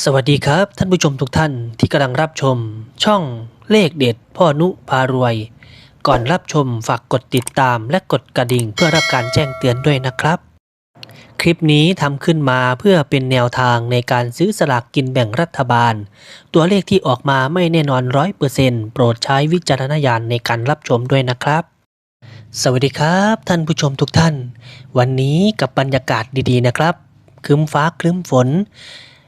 สวัสดีครับ ท่านผู้ชมทุกท่านที่กำลังรับชม ช่องเลขเด็ด พ่อนุพารวย ก่อนรับชมฝากกดติดตามและกดกระดิ่งเพื่อรับการแจ้งเตือนด้วยนะครับ คลิปนี้ทำขึ้นมาเพื่อเป็นแนวทางในการซื้อสลากกินแบ่งรัฐบาล ตัวเลขที่ออกมาไม่แน่นอนร้อยเปอร์เซ็นต์โปรดใช้วิจารณญาณในการรับชมด้วยนะครับสวัสดีครับ ท่านผู้ชมทุกท่าน วันนี้กับบรรยากาศดีๆนะครับครึ้มฟ้าครึ้มฝน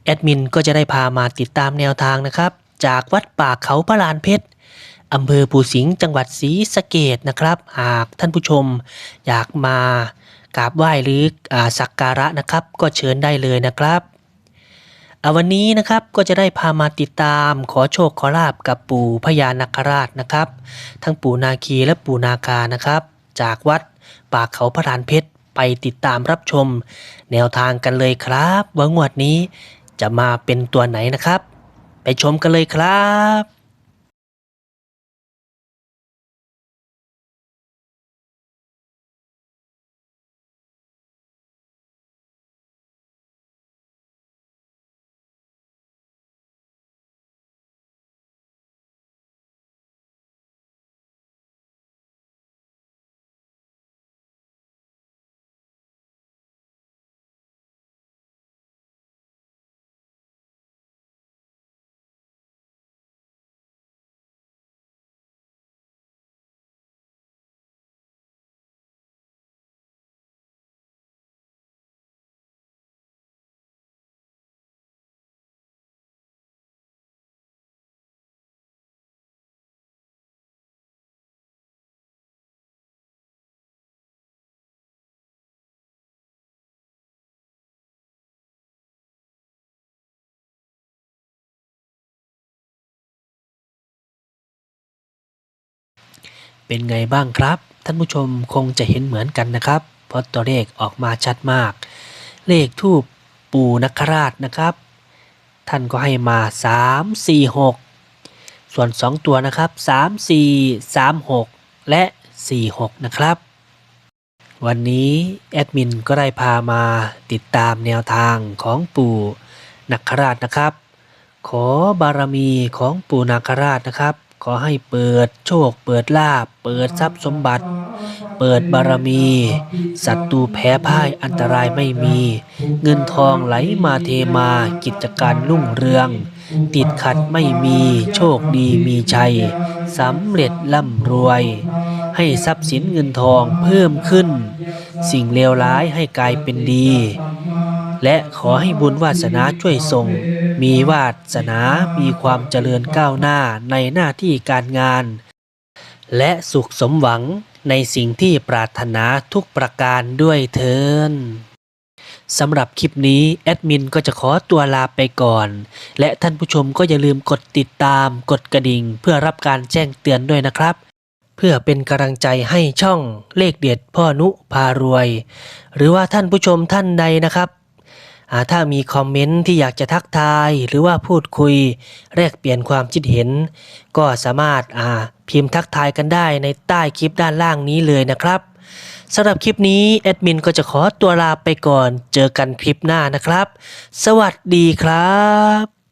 แอดมินก็จะได้พามาติดตามแนวทางนะครับ จากวัดป่าเขาพระลานเพชรอำเภอปูสิงห์จังหวัดศรีสะเกดนะครับ หากท่านผู้ชมอยากมากราบไหว้หรืออสักการะนะครับ ก็เชิญได้เลยนะครับอ่าวันนี้นะครับก็จะได้พามาติดตามขอโชคขอลาบกับปู่พญานาคราชนะครับ ทั้งปู่นาคีและปู่นาคานะครับ จากวัดป่าเขาพระลานเพชรไปติดตามรับชม แนวทางกันเลยครับว่างวดนี้ จะมาเป็นตัวไหนนะครับ ไปชมกันเลยครับ เป็นไงบ้างครับ ท่านผู้ชมคงจะเห็นเหมือนกันนะครับ เพราะตัวเลขออกมาชัดมาก เลขทูปปู่นคราชนะครับ ท่านก็ให้มา 3 4 6 ส่วน 2 ตัวนะครับ 3 4 3 6 และ 4 6 นะครับ วันนี้แอดมินก็ได้พามาติดตามแนวทางของปู่นักคราชนะครับ ขอบารมีของปู่นาคราชนะครับ ขอให้เปิดโชค เปิดลาบ เปิดทรัพย์สมบัติ เปิดบารมี ศัตรูแพ้พ่ายอันตรายไม่มี เงินทองไหลมาเทมากิจการรุ่งเรือง ติดขัดไม่มีโชคดีมีชัยสำเร็จร่ำรวย ให้ทรัพย์สินเงินทองเพิ่มขึ้น สิ่งเลวร้ายให้กลายเป็นดี และขอให้บุญวาสนาช่วยส่ง มีวาสนา มีความเจริญก้าวหน้าในหน้าที่การงาน และสุขสมหวังในสิ่งที่ปรารถนาทุกประการด้วยเทินสำหรับคลิปนี้แอดมินก็จะขอตัวลาไปก่อน และท่านผู้ชมก็อย่าลืมกดติดตาม กดกระดิ่ง เพื่อรับการแจ้งเตือนด้วยนะครับ เพื่อเป็นกำลังใจให้ช่องเลขเด็ดพ่อนุพารวย หรือว่าท่านผู้ชมท่านใดนะครับ ถ้ามีคอมเมนต์ที่อยากจะทักทายหรือว่าพูดคุย แลกเปลี่ยนความคิดเห็น ก็สามารถอ่าพิมพ์ทักทายกันได้ในใต้คลิปด้านล่างนี้เลยนะครับสำหรับคลิปนี้แอดมินก็จะขอตัวลาไปก่อน เจอกันคลิปหน้านะครับ สวัสดีครับ